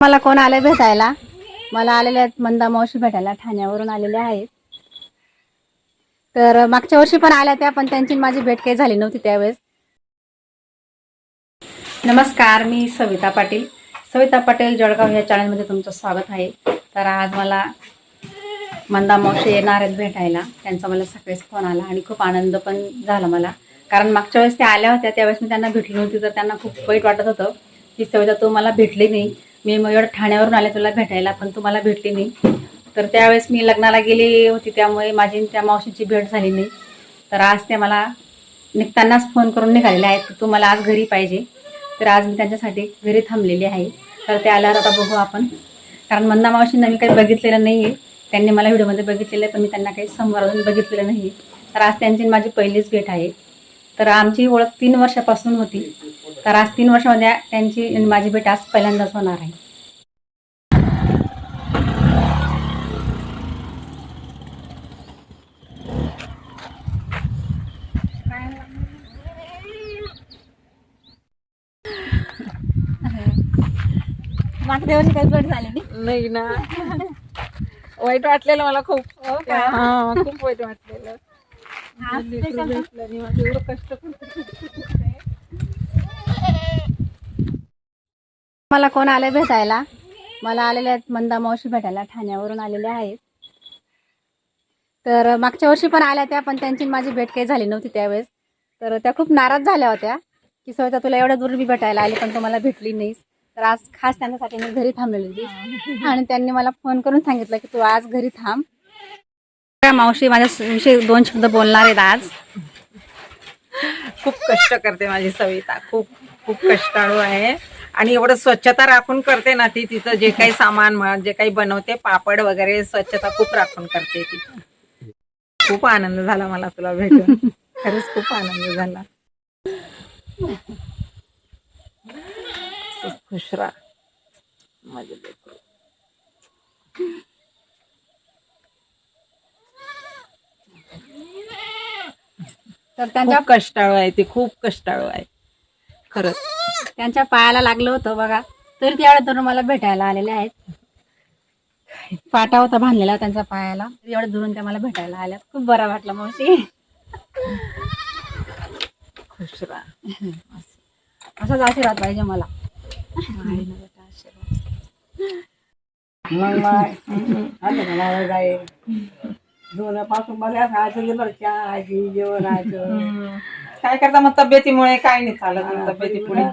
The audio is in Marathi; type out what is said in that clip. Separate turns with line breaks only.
मला कोण आले भेटायला? मला आलेले आहेत मंदा मावशी भेटायला ठाण्यावरून आलेल्या आहेत. तर मागच्या वर्षी पण आल्या त्या पण त्यांची माझी भेट काही झाली नव्हती त्यावेळेस. नमस्कार मी सविता पाटील. सविता पाटील जळगाव या चॅनलमध्ये तुमचं स्वागत आहे. तर आज मला मंदा मावशी येणार आहेत भेटायला. त्यांचा मला सकाळीच फोन आला आणि खूप आनंद पण झाला मला. कारण मागच्या वेळेस त्या आल्या होत्या त्यावेळेस मी त्यांना भेटली नव्हती तर त्यांना खूप वाईट वाटत होतं की सविता तू मला भेटली नाही. मी मग एवढं ठाण्यावरून आले तुला भेटायला पण तुम्हाला भेटली नाही. तर त्यावेळेस मी लग्नाला गेली होती त्यामुळे माझी त्या मावशीची भेट झाली नाही. तर आज ते मला निघतानाच फोन करून निघालेले आहेत तू मला आज घरी पाहिजे. तर आज मी त्यांच्यासाठी घरी थांबलेली आहे. तर ते आल्यावर आता बघू आपण. कारण मंदा मावशींना मी काही बघितलेलं नाही आहे त्यांनी मला व्हिडिओमध्ये बघितलेलं आहे पण मी त्यांना काही समोर अजून बघितलेलं नाही तर आज त्यांची माझी पहिलीच भेट आहे. तर आमची ओळख तीन वर्षापासून होती. तर आज तीन वर्षामध्ये त्यांची आणि माझी भेट आज पहिल्यांदाच होणार आहे. मागच्या वर्षी काही भेट झाली नाही?
नाही ना. वाईट वाटलेलं मला खूप.
हो?
हा खूप वाईट वाटलेलं. एवढं कष्ट
मला कोण आले भेटायला? मला आलेले आहेत मंदा मावशी भेटायला ठाण्यावरून आलेल्या आहेत. तर मागच्या वर्षी पण आल्या त्या पण त्यांची माझी भेट काही झाली नव्हती त्यावेळेस. तर त्या खूप नाराज झाल्या होत्या की सविता तुला एवढ्या दूर मी भेटायला आली पण तू मला भेटली नाहीस. तर आज खास त्यांच्यासाठी मी घरी थांबलेली होती. आणि त्यांनी मला फोन करून सांगितलं की तू आज घरी थांब. मावशी माझ्या विषयी दोन शब्द बोलणार आहेत आज.
खूप कष्ट करते माझी सविता. खूप खूप कष्टाळू आहे. आणि एवढं स्वच्छता राखून करते ना ती तिचं जे काही सामान जे काही बनवते पापड वगैरे स्वच्छता खूप राखून करते ती. खूप आनंद झाला मला तुला भेटून. खरंच खूप आनंद झाला. खुश राहा. माझे
तर त्यांच्या
खूप कष्टाळू आहे ती खूप कष्टाळू आहे. खरंच.
त्यांच्या पायाला लागलं होतं बघा. तरी ते एवढ्या दुरून मला भेटायला आलेले आहेत. पाटा होता बांधलेला त्यांच्या पायाला. एवढ्या दुरून त्या मला भेटायला आल्या खूप बरं वाटलं मावशी.
खुश राहा.
असाच आशीर्वाद पाहिजे मला.
आहे ना बेटा आशीर्वाद. काय करता मग तब्येतीमुळे? काय नाही चालत मग तब्येती पुढे